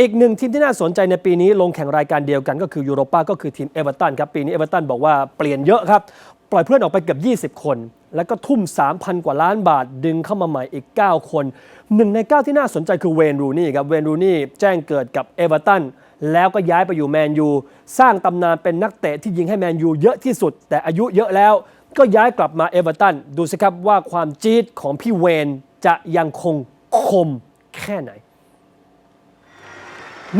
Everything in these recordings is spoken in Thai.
อีกหนึ่งทีมที่น่าสนใจในปีนี้ลงแข่งรายการเดียวกันก็คือยูโรปาก็คือทีมเอเวอร์ตันครับปีนี้เอเวอร์ตันบอกว่าเปลี่ยนเยอะครับ ปล่อยผู้เล่นออกไปเกือบ 20 คน แล้วก็ทุ่ม 3,000 กว่าล้านบาทดึงเข้ามาใหม่อีก 9 คนหนึ่งใน 9 ที่น่าสนใจคือเวนรูนี่ครับเวนรูนี่แจ้งเกิดกับเอเวอร์ตันแล้วก็ย้ายไปอยู่แมนยูสร้างตำนานเป็นนักเตะที่ยิงให้แมนยูเยอะที่สุด แต่อายุเยอะแล้ว ก็ย้ายกลับมาเอเวอร์ตันดูสิครับว่าความจี๊ดของพี่เวนจะยังคงคมแค่ไหน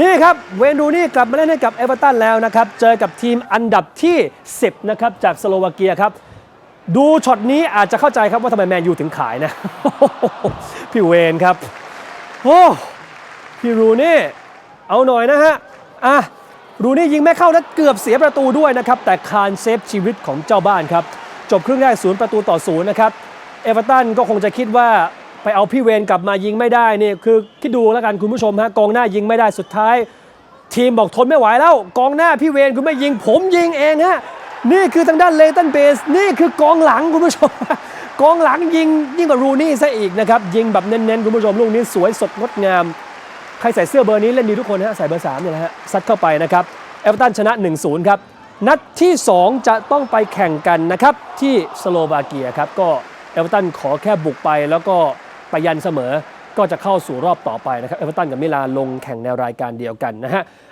นี่ครับเวนรูนี่กลับมาเล่นให้กับเอเวอร์ตันแล้วนะครับ เจอกับทีมอันดับที่ 10 นะครับ จากสโลวาเกียครับ ดูช็อตนี้อาจจะเข้าใจครับว่าทำไมแมนยูถึงขายนะ พี่เวนครับ โอ้พี่รูนี่เอาหน่อยนะฮะ อะ รูนี่ยิงไม่เข้าและเกือบเสียประตูด้วยนะครับ แต่คานเซฟชีวิตของเจ้าบ้านครับ จบครึ่งแรกศูนย์ประตูต่อศูนย์นะครับ เอเวอร์ตันก็คงจะคิดว่า ไปเอาพี่เวนกลับมายิงไม่ได้นี่คือคิดดูแล้วกันคุณผู้ชมฮะกองหน้ายิงไม่ได้สุดท้าย ทีมบอกทนไม่ไหวแล้ว กองหน้าพี่เวนคุณไม่ยิงผมยิงเองฮะนี่คือทางด้านเลตันเบสนี่คือกองหลังคุณผู้ชม กองหลังยิงยิ่งกว่ารูนี่ซะอีกนะครับยิงแบบเน้นๆคุณผู้ชมลูกนี้สวยสดงดงาม ใครใส่เสื้อเบอร์นี้เล่นดีทุกคนฮะใส่เบอร์3เนี่ยนะฮะซัดเข้าไปนะครับเอเวอร์ตันชนะ 1-0 ครับนัดที่ 2 จะต้องไปแข่งกันนะครับที่สโลวาเกียครับก็เอเวอร์ตันขอแค่บุกไปแล้วก็ ไปยันเสมอก็จะเข้าสู่รอบต่อไปนะครับเอเวอร์ตันกับมิลานลงแข่งในรายการเดียวกันนะฮะ